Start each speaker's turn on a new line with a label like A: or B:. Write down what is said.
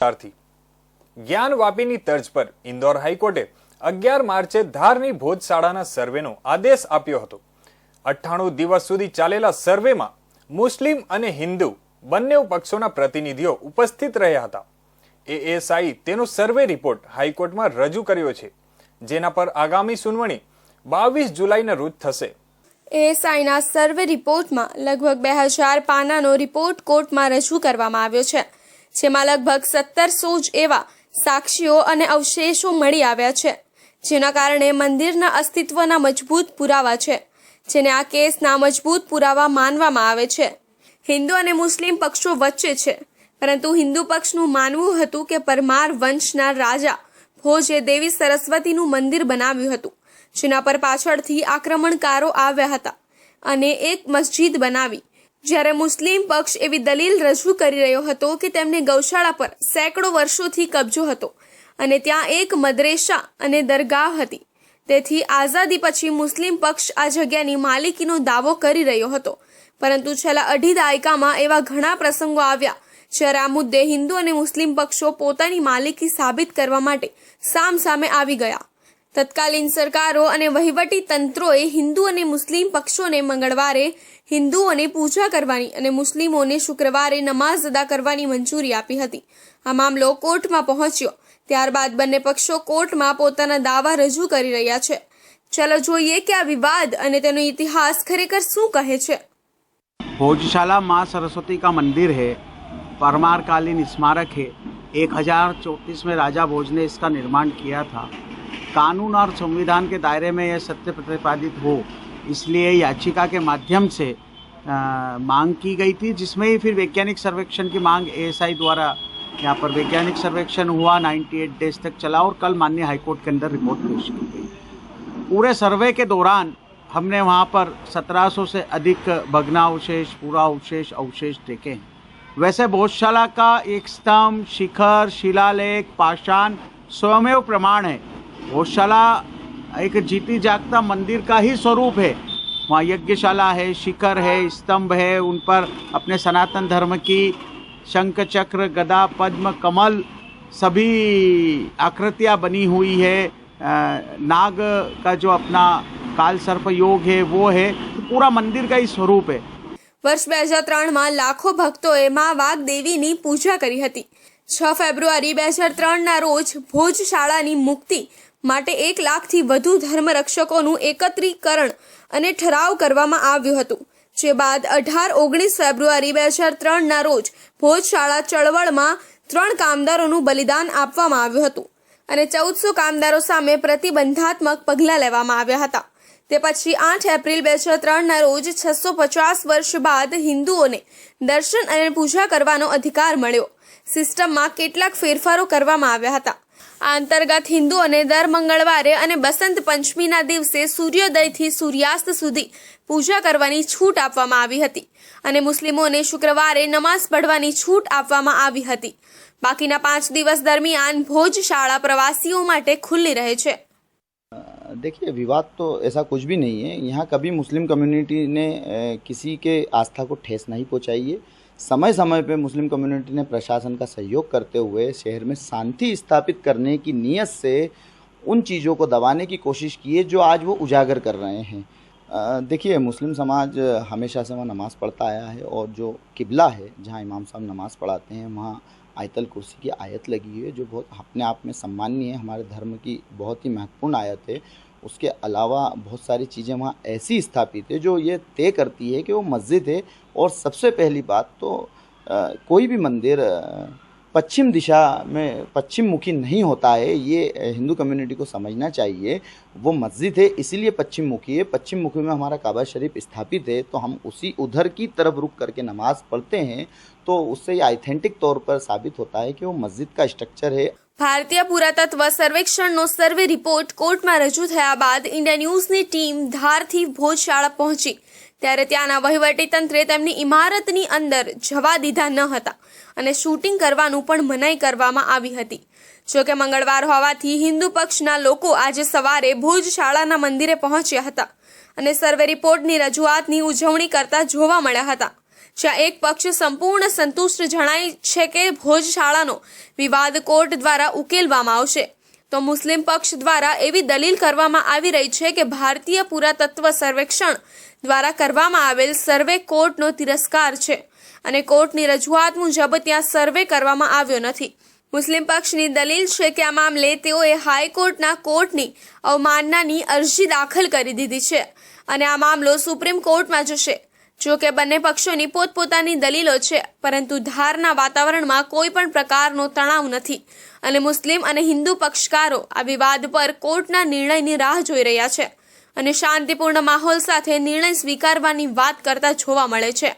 A: ત્યારથી જ્ઞાન વાપીની તર્જ પર ઇન્દોર હાઈકોર્ટે અગિયાર માર્ચે ધારની ભોજશાળાના સર્વેનો આદેશ આપ્યો હતો. અઠ્ઠાણું દિવસ સુધી ચાલેલા સર્વેમાં મુસ્લિમ અને હિન્દુ બંને પક્ષોના પ્રતિનિધિઓ ઉપસ્થિત રહ્યા હતા. એએસઆઈ તેનો સર્વે રિપોર્ટ હાઈકોર્ટમાં રજૂ કર્યો છે, જેના પર આગામી સુનાવણી બાવીસ જુલાઈના રોજ થશે.
B: એએસઆઈના સર્વે રિપોર્ટમાં લગભગ બે હજાર પાનાનો રિપોર્ટ કોર્ટમાં રજૂ કરવામાં આવ્યો છે. જેમાં લગભગ સત્તરસો જ એવા સાક્ષીઓ અને અવશેષો મળી આવ્યા છે, જેના કારણે મંદિરના અસ્તિત્વના મજબૂત પુરાવા છે, જેને આ કેસના મજબૂત પુરાવા માનવામાં આવે છે. હિન્દુ અને મુસ્લિમ પક્ષો વચ્ચે છે, પરંતુ હિન્દુ પક્ષનું માનવું હતું કે પરમાર વંશના રાજા ભોજે દેવી સરસ્વતીનું મંદિર બનાવ્યું હતું, જેના પર પાછળથી આક્રમણકારો આવ્યા હતા અને એક મસ્જિદ બનાવી જ્યારે મુસ્લિમ પક્ષ એવી દલીલ રજૂ કરી રહ્યો હતો કે તેમને ગૌશાળા પર સેંકડો વર્ષોથી કબજો હતો અને ત્યાં એક મદરેસા અને દરગાહ હતી. તેથી આઝાદી પછી મુસ્લિમ પક્ષ આ જગ્યાની માલિકીનો દાવો કરી રહ્યો હતો. પરંતુ છેલ્લા અઢી દાયકામાં એવા ઘણા પ્રસંગો આવ્યા, જ્યારે આ મુદ્દે હિન્દુ અને મુસ્લિમ પક્ષો પોતાની માલિકી સાબિત કરવા માટે સામ સામે આવી ગયા. તત્કાલીન સરકારો અને વહીવટી તંત્રોએ હિન્દુ અને મુસ્લિમ પક્ષોને મંગળવારે હિન્દુઓને પૂજા કરવાની અને મુસ્લિમોને શુક્રવારે નમાઝ અદા કરવાની મંજૂરી આપી હતી આ મામલો કોર્ટમાં પહોંચ્યો ત્યારબાદ બંને પક્ષો કોર્ટમાં પોતાના દાવા રજૂ કરી રહ્યા છે ચાલો જોઈએ કે આ વિવાદ અને તેનો ઇતિહાસ ખરેખર શું કહે છે
C: भोजशाला माँ सरस्वती का मंदिर है परमार कालीन स्मारक है एक हजार चौंतीस में राजा भोज ने इसका निर्माण किया था कानून और संविधान के दायरे में यह सत्य प्रतिपादित हो इसलिए याचिका के माध्यम से अ, मांग की गई थी जिसमें ही फिर वैज्ञानिक सर्वेक्षण की मांग एएसआई द्वारा यहाँ पर वैज्ञानिक सर्वेक्षण हुआ 98 डेज़ तक चला और कल माननीय हाईकोर्ट के अंदर रिपोर्ट पेश की गई। पूरे सर्वे के दौरान हमने वहाँ पर 1700 से अधिक भग्नावशेष पूरा अवशेष अवशेष देखे हैं। वैसे भोजशाला का एक स्तंभ शिखर शिलालेख पाषाण स्वयमेव प्रमाण है। भोजशाला एक जीती जागता मंदिर का ही स्वरूप है वहाँ यज्ञशाला है शिखर है स्तंभ है उन पर अपने सनातन धर्म की शंख चक्र गदा पद्म कमल सभी आकृतियाँ बनी हुई है अ, नाग का जो अपना काल सर्प योग है वो है तो पूरा मंदिर का ही स्वरूप है
B: વર્ષ બે હજાર ત્રણમાં લાખો ભક્તોએ મા વાઘ દેવીની પૂજા કરી હતી છ ફેબ્રુઆરી બે હજાર ત્રણના રોજ ભોજ શાળાની મુક્તિ માટે એક લાખથી વધુ ધર્મરક્ષકોનું એકત્રીકરણ અને ઠરાવ કરવામાં આવ્યું હતું. જે બાદ અઢાર ઓગણીસ ફેબ્રુઆરી બે હજાર ત્રણના રોજ ભોજ શાળા ચળવળમાં ત્રણ કામદારોનું બલિદાન આપવામાં આવ્યું હતું અને ચૌદસો કામદારો સામે પ્રતિબંધાત્મક પગલાં લેવામાં આવ્યા હતા. તે પછી આઠ એપ્રિલ બે હજાર ત્રણના રોજ છસો પચાસ વર્ષ બાદ હિન્દુઓને દર્શન અને પૂજા કરવાનો અધિકાર મળ્યો. સિસ્ટમમાં કેટલાક ફેરફારો કરવામાં આવ્યા હતા. આ અંતર્ગત હિન્દુઓને દર મંગળવારે અને બસંત પંચમીના દિવસે સૂર્યોદયથી સૂર્યાસ્ત સુધી પૂજા કરવાની છૂટ આપવામાં આવી હતી અને મુસ્લિમોને શુક્રવારે નમાઝ પઢવાની છૂટ આપવામાં આવી હતી બાકીના પાંચ દિવસ દરમિયાન ભોજ શાળા પ્રવાસીઓ માટે ખુલ્લી રહે છે
D: देखिए विवाद तो ऐसा कुछ भी नहीं है यहाँ कभी मुस्लिम कम्युनिटी ने अ, किसी के आस्था को ठेस नहीं पहुँचाई है समय समय पे मुस्लिम कम्युनिटी ने प्रशासन का सहयोग करते हुए शहर में शांति स्थापित करने की नीयत से उन चीज़ों को दबाने की कोशिश की है जो आज वो उजागर कर रहे हैं। देखिए, मुस्लिम समाज हमेशा से वहाँ नमाज़ पढ़ता आया है और जो किबला है, जहाँ इमाम साहब नमाज़ पढ़ाते हैं, वहाँ आयतल कुर्सी की आयत लगी है, जो बहुत अपने आप में सम्माननीय है। हमारे धर्म की बहुत ही महत्वपूर्ण आयत है। उसके अलावा बहुत सारी चीज़ें वहाँ ऐसी स्थापित है जो ये तय करती है कि वो मस्जिद है और सबसे पहली बात तो अ, कोई भी मंदिर पश्चिम दिशा में पश्चिम मुखी नहीं होता है ये हिंदू कम्युनिटी को समझना चाहिए। वो मस्जिद है इसीलिए पश्चिम मुखी है। पश्चिम मुखी में हमारा काबा शरीफ स्थापित है तो हम उसी उधर की तरफ़ रुक करके नमाज़ पढ़ते हैं तो उससे ये ऑथेंटिक तौर पर साबित होता है कि वो मस्जिद का स्ट्रक्चर है।
B: ભારતીય પુરાતત્વ સર્વેક્ષણનો સર્વે રિપોર્ટ કોર્ટમાં રજૂ થયા બાદ ઇન્ડિયા ન્યૂઝની ટીમ ધારથી ભોજશાળા પહોંચી. ત્યારે ત્યાંના વહીવટી તંત્રે તેમની ઇમારતની અંદર જવા દીધા ન હતા અને શૂટિંગ કરવાનું પણ મનાઈ કરવામાં આવી હતી. જોકે મંગળવાર હોવાથી હિન્દુ પક્ષના લોકો આજે સવારે ભુજ શાળાના મંદિરે પહોંચ્યા હતા અને સર્વે રિપોર્ટની રજૂઆતની ઉજવણી કરતા જોવા મળ્યા હતા. જ્યાં એક પક્ષ સંપૂર્ણ સંતુષ્ટ જણાય છે કે ભોજશાળાનો વિવાદ કોર્ટ દ્વારા ઉકેલવામાં આવશે. તો મુસ્લિમ પક્ષ દ્વારા એવી દલીલ કરવામાં આવી રહી છે કે ભારતીય પુરાતત્વ સર્વેક્ષણ દ્વારા કરવામાં આવેલ સર્વે કોર્ટનો તિરસ્કાર છે અને કોર્ટની રજૂઆત મુજબ ત્યાં સર્વે કરવામાં આવ્યો નથી. મુસ્લિમ પક્ષની દલીલ છે કે આ મામલે તેઓએ હાઈકોર્ટના કોર્ટની અવમાનનાની અરજી દાખલ કરી દીધી છે અને આ મામલો સુપ્રીમ કોર્ટમાં જશે. જો કે બંને પક્ષોની પોતપોતાની દલીલો છે, પરંતુ ધારના વાતાવરણમાં કોઈ પણ પ્રકારનો તણાવ નથી. અને મુસ્લિમ અને હિન્દુ પક્ષકારો આ વિવાદ પર કોર્ટના નિર્ણયની રાહ જોઈ રહ્યા છે અને શાંતિપૂર્ણ માહોલ સાથે નિર્ણય સ્વીકારવાની વાત કરતા જોવા મળે છે.